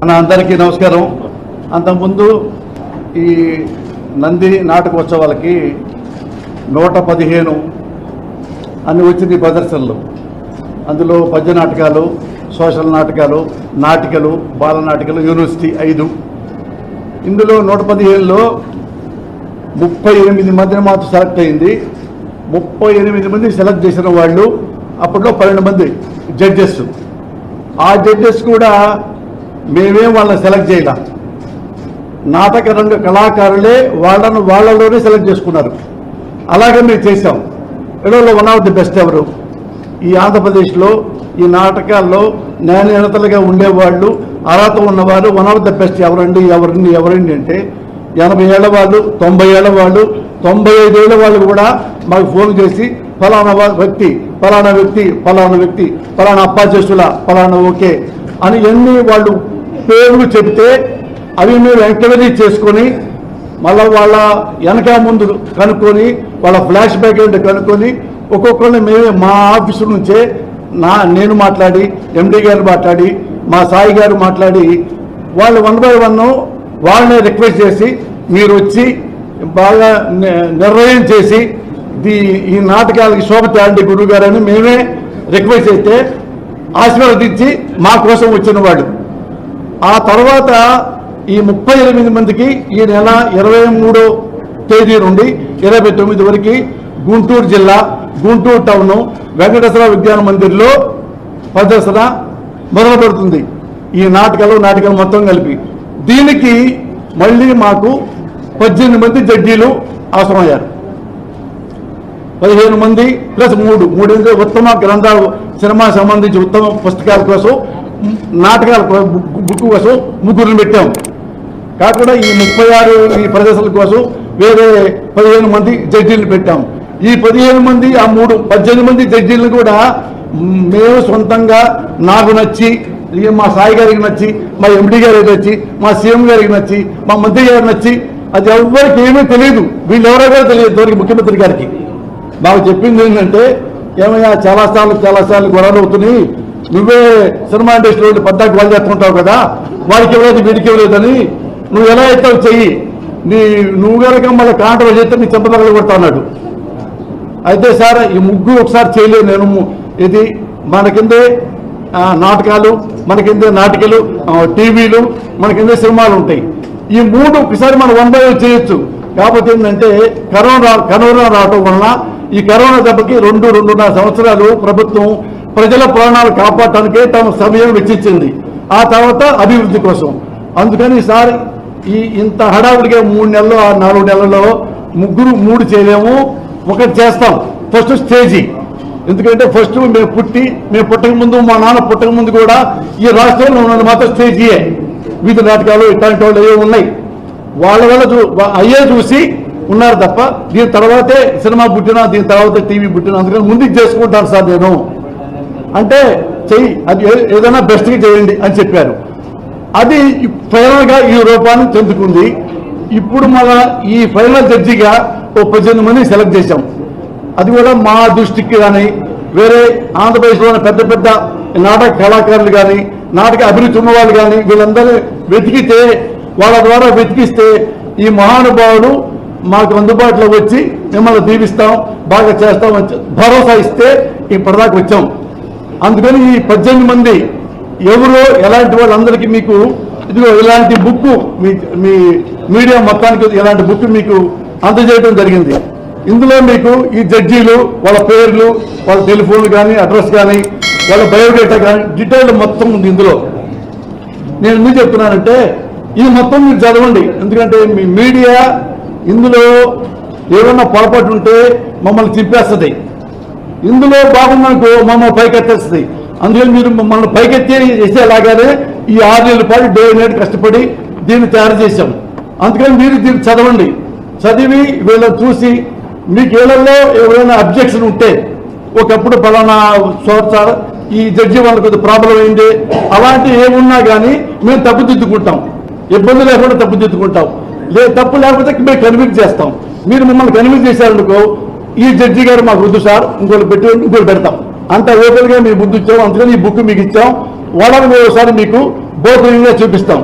మన అందరికీ నమస్కారం. అంతకుముందు ఈ నంది నాటకోత్సవాలకి నూట పదిహేను అన్ని వచ్చింది ప్రదర్శనలు. అందులో పద్య నాటకాలు సోషల్ నాటకాలు నాటికలు బాల నాటికలు యూనివర్సిటీ ఐదు. ఇందులో నూట పదిహేనులో ముప్పై ఎనిమిది మందిని మాత్రం సెలెక్ట్ అయింది. ముప్పై ఎనిమిది మంది సెలెక్ట్ చేసిన వాళ్ళు అప్పట్లో పన్నెండు మంది జడ్జెస్. ఆ జడ్జెస్ కూడా మేమేం వాళ్ళని సెలెక్ట్ చేయాల. నాటక రంగ కళాకారులే వాళ్ళను వాళ్ళలోనే సెలెక్ట్ చేసుకున్నారు. అలాగే మేము చేసాం ఎడోలో వన్ ఆఫ్ ది బెస్ట్ ఎవరు? ఈ ఆంధ్రప్రదేశ్లో ఈ నాటకాల్లో న్యాయనతలుగా ఉండేవాళ్ళు అర్హత ఉన్నవారు వన్ ఆఫ్ ద బెస్ట్ ఎవరండి ఎవరండి ఎవరండి అంటే ఎనభై ఏళ్ళ వాళ్ళు తొంభై ఏళ్ళ వాళ్ళు తొంభై ఐదేళ్ళ వాళ్ళు కూడా మాకు ఫోన్ చేసి ఫలానా వ్యక్తి ఫలానా వ్యక్తి ఫలానా వ్యక్తి ఫలానా అప్పాచేసుల ఫలానా ఓకే అని ఎన్ని వాళ్ళు పేర్లు చెప్తే అవి మీరు ఎంక్వైరీ చేసుకొని మళ్ళీ వాళ్ళ వెనక ముందు కనుక్కొని వాళ్ళ ఫ్లాష్ బ్యాక్ ఏంటో కనుక్కొని ఒక్కొక్కరిని మేమే మా ఆఫీసు నుంచే నా నేను మాట్లాడి ఎండీ గారు మాట్లాడి మా సాయి గారు మాట్లాడి వాళ్ళు వన్ బై వన్ వాళ్ళని రిక్వెస్ట్ చేసి మీరు వచ్చి బాగా నిర్ణయం చేసి ఈ ఈ నాటకాలకి శోభ తేండి గురువు గారని మేమే రిక్వెస్ట్ చేస్తే ఆశీర్వదించి మా కోసం వచ్చిన వాళ్ళు. ఆ తర్వాత ఈ ముప్పై ఎనిమిది మందికి ఈ నెల ఇరవై మూడో తేదీ నుండి ఇరవై తొమ్మిది వరకు గుంటూరు జిల్లా గుంటూరు టౌన్ వెంకటేశ్వర విజ్ఞాన మందిర్లో ప్రదర్శన మొదలు పెడుతుంది ఈ నాటకాలు నాటకాలు మొత్తం కలిపి. దీనికి మళ్ళీ మాకు పద్దెనిమిది మంది జడ్జీలు అవసరమయ్యారు. పదిహేను మంది ప్లస్ మూడు. మూడు ఉత్తమ గ్రంథాలు సినిమా సంబంధించి ఉత్తమ పుస్తకాల కోసం నాటకాల కో- బుక్ కోసం ముగ్గురిని పెట్టాం. కాకుండా ఈ ముప్పై ఆరు ఈ ప్రదర్శనల కోసం వేరే పదిహేను మంది జడ్జీలను పెట్టాం. ఈ పదిహేను మంది ఆ మూడు పద్దెనిమిది మంది జడ్జీలను కూడా మేము సొంతంగా నాకు నచ్చి ఇక మా సాయి గారికి నచ్చి మా ఎండి గారికి నచ్చి మా సీఎం గారికి నచ్చి మా మంత్రి గారికి నచ్చి అది ఎవరికి ఏమీ తెలియదు. వీళ్ళు ఎవరో కూడా తెలియదు ఎవరికి ముఖ్యమంత్రి గారికి. మాకు చెప్పింది ఏంటంటే ఏమయ్యా చాలా సార్లు చాలా సార్లు గొడవలు అవుతున్నాయి. నువ్వే సినిమా ఇండస్ట్రీలో పద్దాకి వాళ్ళు చేస్తుంటావు కదా వాడికి ఇవ్వలేదు వీడికి ఇవ్వలేదని నువ్వు ఎలా అయితే చెయ్యి? నీ నువ్వు కనుక మళ్ళీ కాంట్రో చేస్తే నీ చెంపదగలు కొడతా అన్నాడు. అయితే సార్ ఈ ముగ్గు ఒకసారి చేయలేదు నేను. ఇది మన కిందే నాటకాలు మనకిందే నాటికలు టీవీలు మన కిందే సినిమాలు ఉంటాయి. ఈ మూడు ఒకసారి మనం వన్ బై చేయొచ్చు. కాకపోతే ఏంటంటే కరోనా కరోనా రావటం వలన ఈ కరోనా దెబ్బకి రెండు రెండున్నర సంవత్సరాలు ప్రభుత్వం ప్రజల ప్రాణాలు కాపాడటానికే తమ సమయం వెచ్చించింది ఆ తర్వాత అభివృద్ధి కోసం. అందుకని ఈసారి ఈ ఇంత హడావుడిగా మూడు నెలలు ఆ నాలుగు నెలల్లో ముగ్గురు మూడు చేయలేము. ఒకటి చేస్తాం. First stage. ఎందుకంటే ఫస్ట్ మేము పుట్టి మేము పుట్టక ముందు మా నాన్న పుట్టక ముందు కూడా ఈ రాష్ట్రంలో ఉన్నది మాత్రం స్టేజీయే. వీధి నాటకాలు ఇట్లాంటి వాళ్ళు ఏవో ఉన్నాయి. వాళ్ళ వల్ల చూ అయ్యే చూసి ఉన్నారు తప్ప దీని తర్వాతే సినిమా పుట్టినా దీని తర్వాత టీవీ పుట్టినా అందుకని ముందుకు చేసుకుంటాను సార్ నేను. అంటే చెయ్యి అది ఏదైనా బెస్ట్గా చేయండి అని చెప్పారు. అది ఫైనల్గా ఈ రూపాన్ని చెందుకుంది ఇప్పుడు మన ఈ ఫైనల్ జడ్జిగా ఓ పద్దెనిమిది మంది సెలెక్ట్ చేశాం. అది కూడా మా దృష్టికి కానీ వేరే ఆంధ్రప్రదేశ్లోని పెద్ద పెద్ద నాటక కళాకారులు కానీ నాటక అభిరుచి ఉన్న వాళ్ళు కానీ వీళ్ళందరూ వెతికితే వాళ్ళ ద్వారా వెతికిస్తే ఈ మహానుభావుడు మాకు అందుబాటులో వచ్చి మిమ్మల్ని దీవిస్తాం బాగా చేస్తాం భరోసా ఇస్తే ఇప్పటిదాకా వచ్చాం. అందుకని ఈ పద్దెనిమిది మంది ఎవరో ఎలాంటి వాళ్ళందరికీ మీకు ఇదిగో ఇలాంటి బుక్ మీ మీ మీడియా మొత్తానికి ఇలాంటి బుక్ మీకు అందజేయడం జరిగింది. ఇందులో మీకు ఈ జడ్జీలు వాళ్ళ పేర్లు వాళ్ళ టెలిఫోన్లు కానీ అడ్రస్ కానీ వాళ్ళ బయోడేటా కానీ డీటెయిల్ మొత్తం ఉంది ఇందులో. నేను ఎందుకు చెప్తున్నానంటే ఇది మొత్తం మీరు చదవండి. ఎందుకంటే మీ మీడియా ఇందులో ఏమన్నా పొరపాటు ఉంటే మమ్మల్ని చింపేస్తుంది. ఇందులో బాగుందనుకో మమ్మల్ని పైకెత్తేస్తుంది. అందుకని మీరు మమ్మల్ని పైకెత్తి చేసేలాగానే ఈ ఆరు నెలల పాటు డే నైట్ కష్టపడి దీన్ని తయారు చేశాం. అందుకని మీరు దీన్ని చదవండి. చదివి వీళ్ళని చూసి మీకు వీళ్ళల్లో ఎవరైనా అబ్జెక్షన్ ఉంటే ఒకప్పుడు పలానా చోట ఈ జడ్జి వాళ్ళకి కొద్ది ప్రాబ్లం అయింది అలాంటి ఏమున్నా కానీ మేము తప్పుదిద్దుకుంటాం ఇబ్బంది లేకుండా తప్పుదిద్దుకుంటాం లే తప్పు లేకపోతే మేము కన్విన్స్ చేస్తాం. మీరు మమ్మల్ని కన్విన్స్ చేశారనుకో ఈ జడ్జి గారు మాకు వద్దు సార్ ఇంకోటి పెట్టి ఇంకోటి పెడతాం. అంత ఓపెన్గా మీ ముందు ఇచ్చాం అందుకని ఈ బుక్ మీకు ఇచ్చాం. వాళ్ళని ఒకసారి మీకు బోధనగా చూపిస్తాం.